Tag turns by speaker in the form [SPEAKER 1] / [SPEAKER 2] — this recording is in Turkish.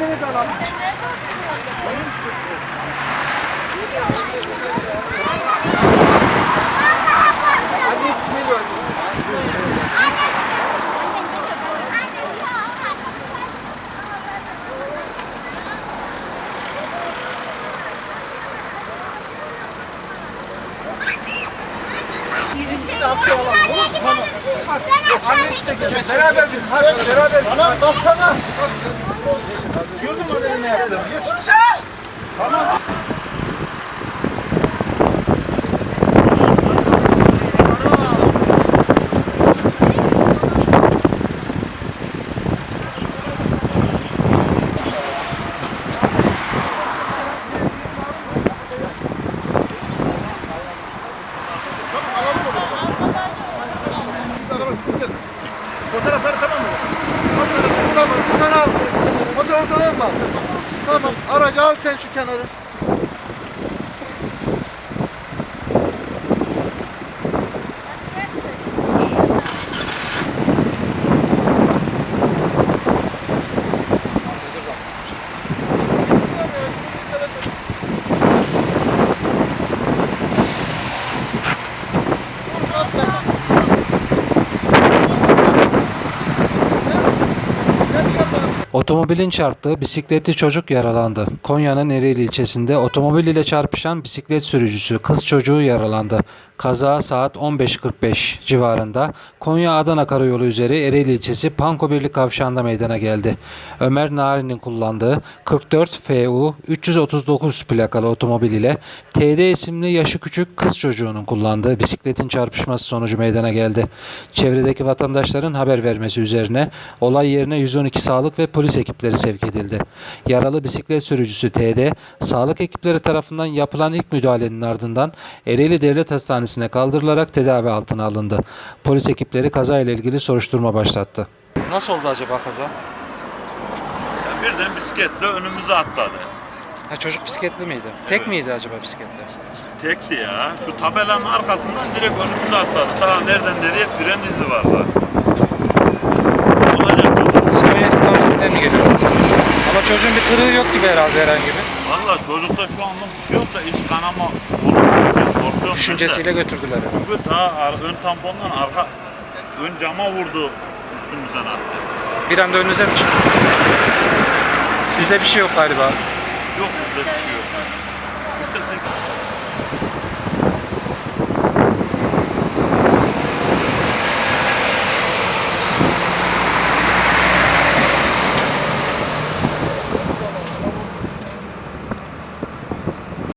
[SPEAKER 1] beni de alalım. Hadi ismini öyle. Birincisini atlayalım. Olur mu? Tamam. Annesi de gelecek. Beraber bir. Hadi beraber. Bana baksana. Gördün mü ne yaptım? Geç. Tamam. Gelin. Fotoğrafları tamam mı? Al tamam. Sen al. Fotoğraf tamam mı? Tamam. Aracı al sen şu kenarı.
[SPEAKER 2] Otomobilin çarptığı bisikletli çocuk yaralandı. Konya'nın Ereğli ilçesinde otomobil ile çarpışan bisiklet sürücüsü kız çocuğu yaralandı. Kaza saat 15.45 civarında Konya-Adana karayolu üzeri Ereğli ilçesi Pankobirlik kavşağında meydana geldi. Ömer Nari'nin kullandığı 44 FU 339 plakalı otomobil ile TD isimli yaşı küçük kız çocuğunun kullandığı bisikletin çarpışması sonucu meydana geldi. Çevredeki vatandaşların haber vermesi üzerine olay yerine 112 sağlık ve polis ekipleri sevk edildi. Yaralı bisiklet sürücüsü TD, sağlık ekipleri tarafından yapılan ilk müdahalenin ardından Ereğli Devlet Hastanesi'ne kaldırılarak tedavi altına alındı. Polis ekipleri kazayla ilgili soruşturma başlattı. Nasıl oldu acaba kaza?
[SPEAKER 3] Ya birden bisikletle önümüze atladı.
[SPEAKER 2] Ha, çocuk bisikletli miydi? Tek miydi acaba bisikletli?
[SPEAKER 3] Tekti ya. Şu tabelanın arkasından direkt önümüze atladı. Daha nereden nereye fren izi var lan. Olacak yolda.
[SPEAKER 2] Siz Konya istikametinden mi geliyorsunuz? Ama çocuğun bir kırığı yok gibi herhalde herhangi bir.
[SPEAKER 3] Valla çocukta şu anlık bir şey yok da iç kanama olur. Korkuyorum
[SPEAKER 2] Düşüncesiyle götürdüler.
[SPEAKER 3] Çünkü ta ön tampondan arka ön cama vurdu üstümüzden attı.
[SPEAKER 2] Bir anda önünüze mi çıktı? Sizde bir şey yok galiba.
[SPEAKER 3] Yok bizde bir şey yok.